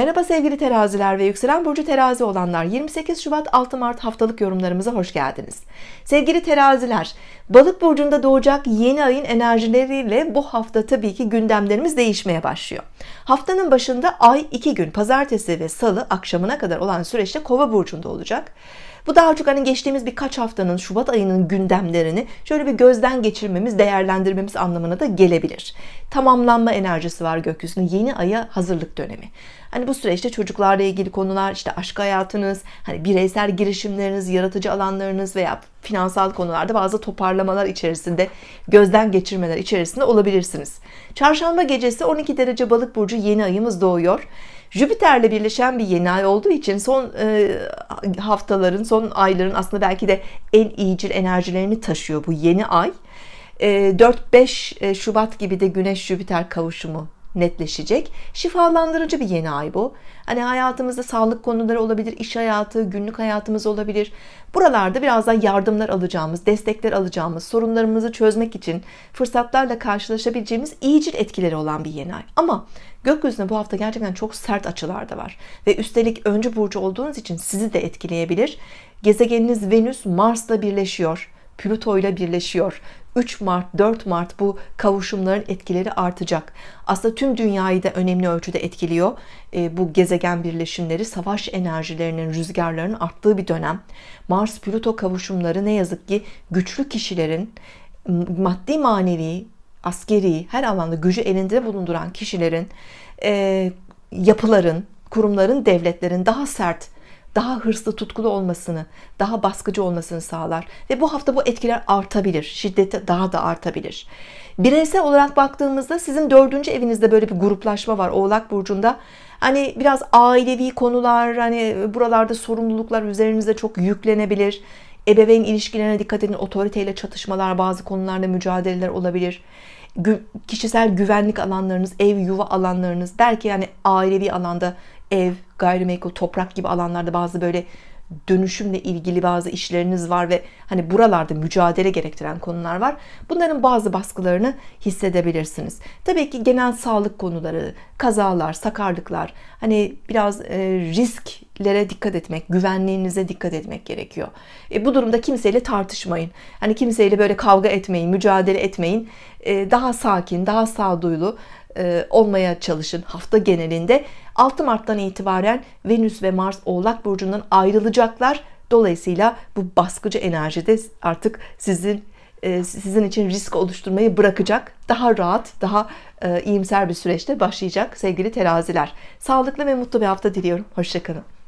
Merhaba sevgili teraziler ve yükselen burcu terazi olanlar 28 Şubat 6 Mart haftalık yorumlarımıza hoş geldiniz. Sevgili teraziler balık burcunda doğacak yeni ayın enerjileriyle bu hafta tabii ki gündemlerimiz değişmeye başlıyor. Haftanın başında ay 2 gün pazartesi ve salı akşamına kadar olan süreçte kova burcunda olacak. Bu daha çok hani geçtiğimiz birkaç haftanın Şubat ayının gündemlerini şöyle bir gözden geçirmemiz, değerlendirmemiz anlamına da gelebilir. Tamamlanma enerjisi var gökyüzünün yeni aya hazırlık dönemi. Hani bu süreçte çocuklarla ilgili konular, işte aşk hayatınız, hani bireysel girişimleriniz, yaratıcı alanlarınız veya finansal konularda bazı toparlamalar içerisinde, gözden geçirmeler içerisinde olabilirsiniz. Çarşamba gecesi 12 derece balık burcu yeni ayımız doğuyor. Jüpiter'le birleşen bir yeni ay olduğu için son e, haftaların, son ayların aslında belki de en iyicil enerjilerini taşıyor bu yeni ay. E, 4-5 Şubat gibi de Güneş Jüpiter kavuşumu netleşecek. Şifalandırıcı bir yeni ay bu. Hani hayatımızda sağlık konuları olabilir, iş hayatı, günlük hayatımız olabilir. Buralarda biraz daha yardımlar alacağımız, destekler alacağımız, sorunlarımızı çözmek için fırsatlarla karşılaşabileceğimiz iyicil etkileri olan bir yeni ay. Ama gökyüzünde bu hafta gerçekten çok sert açılar da var. Ve üstelik öncü burcu olduğunuz için sizi de etkileyebilir. Gezegeniniz Venüs Mars'la birleşiyor. Plüto ile birleşiyor. 3 Mart, 4 Mart bu kavuşumların etkileri artacak. Aslında tüm dünyayı da önemli ölçüde etkiliyor. E, bu gezegen birleşimleri savaş enerjilerinin, rüzgarlarının arttığı bir dönem. Mars-Plüto kavuşumları ne yazık ki güçlü kişilerin maddi manevi, askeri her alanda gücü elinde bulunduran kişilerin, e, yapıların, kurumların, devletlerin daha sert daha hırslı, tutkulu olmasını, daha baskıcı olmasını sağlar. Ve bu hafta bu etkiler artabilir. Şiddeti daha da artabilir. Bireysel olarak baktığımızda sizin dördüncü evinizde böyle bir gruplaşma var Oğlak Burcu'nda. Hani biraz ailevi konular, hani buralarda sorumluluklar üzerinize çok yüklenebilir. Ebeveyn ilişkilerine dikkat edin. Otoriteyle çatışmalar, bazı konularda mücadeleler olabilir kişisel güvenlik alanlarınız, ev yuva alanlarınız der ki yani ailevi alanda ev, gayrimenkul, toprak gibi alanlarda bazı böyle dönüşümle ilgili bazı işleriniz var ve hani buralarda mücadele gerektiren konular var. Bunların bazı baskılarını hissedebilirsiniz. Tabii ki genel sağlık konuları, kazalar, sakarlıklar, hani biraz e, risklere dikkat etmek, güvenliğinize dikkat etmek gerekiyor. E, bu durumda kimseyle tartışmayın. Hani kimseyle böyle kavga etmeyin, mücadele etmeyin. E, daha sakin, daha sağduyulu e, olmaya çalışın hafta genelinde. 6 Mart'tan itibaren Venüs ve Mars Oğlak Burcu'ndan ayrılacaklar. Dolayısıyla bu baskıcı enerji de artık sizin e, sizin için risk oluşturmayı bırakacak. Daha rahat, daha e, iyimser bir süreçte başlayacak sevgili teraziler. Sağlıklı ve mutlu bir hafta diliyorum. Hoşçakalın.